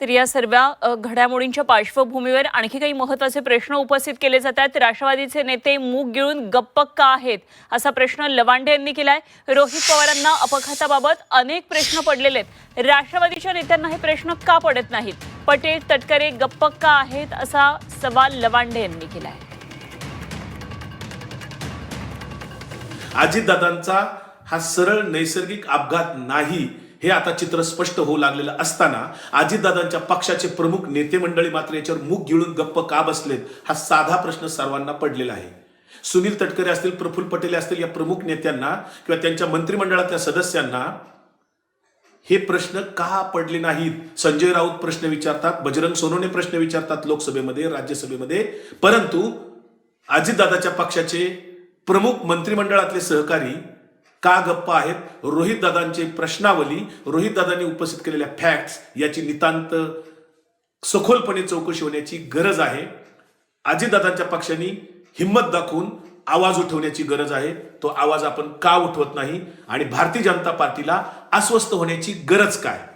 तर या सर्व घडामोडींच्या पार्श्वभूमीवर आणखी काही महत्त्वाचे प्रश्न उपस्थित केले जात आहेत राष्ट्रवादीचे नेते मूग गिळून गप्प का आहेत? असा प्रश्न लवांडे यांनी केलाय. रोहित पवारांना अपघाताबाबत अनेक प्रश्न पडलेले आहेत. राष्ट्रवादीच्या नेत्यांना हे प्रश्न का पडत नाहीत? पटेल तटकरे गप्प का आहेत? असा सवाल लवांडे यांनी केलाय. अजितदादांचा हा सरळ नैसर्गिक अपघात नाही. हे आता चित्र स्पष्ट होऊ लागलेलं असताना अजितदादांच्या पक्षाचे प्रमुख नेते मंडळी मात्र याच्यावर मुख गिळून गप्प का बसलेत हा साधा प्रश्न सर्वांना पडलेला आहे. सुनील तटकरे असतील प्रफुल्ल पटेल असतील या प्रमुख नेत्यांना किंवा त्यांच्या मंत्रिमंडळातल्या सदस्यांना हे प्रश्न का पडले नाहीत? संजय राऊत प्रश्न विचारतात बजरंग सोनोने प्रश्न विचारतात लोकसभेमध्ये राज्यसभेमध्ये. परंतु अजितदादाच्या पक्षाचे प्रमुख मंत्रिमंडळातले सहकारी का गप्प आहेत? रोहित दादांची प्रश्नावली रोहित दादांनी उपस्थित केलेल्या फॅक्ट्स याची नितांत सखोलपणे चौकशी होण्याची गरज आहे. अजितदादांच्या पक्षाने हिंमत दाखवून आवाज उठवण्याची गरज आहे. तो आवाज आपण का उठवत नाही? आणि भारतीय जनता पार्टीला अस्वस्थ होण्याची गरज काय?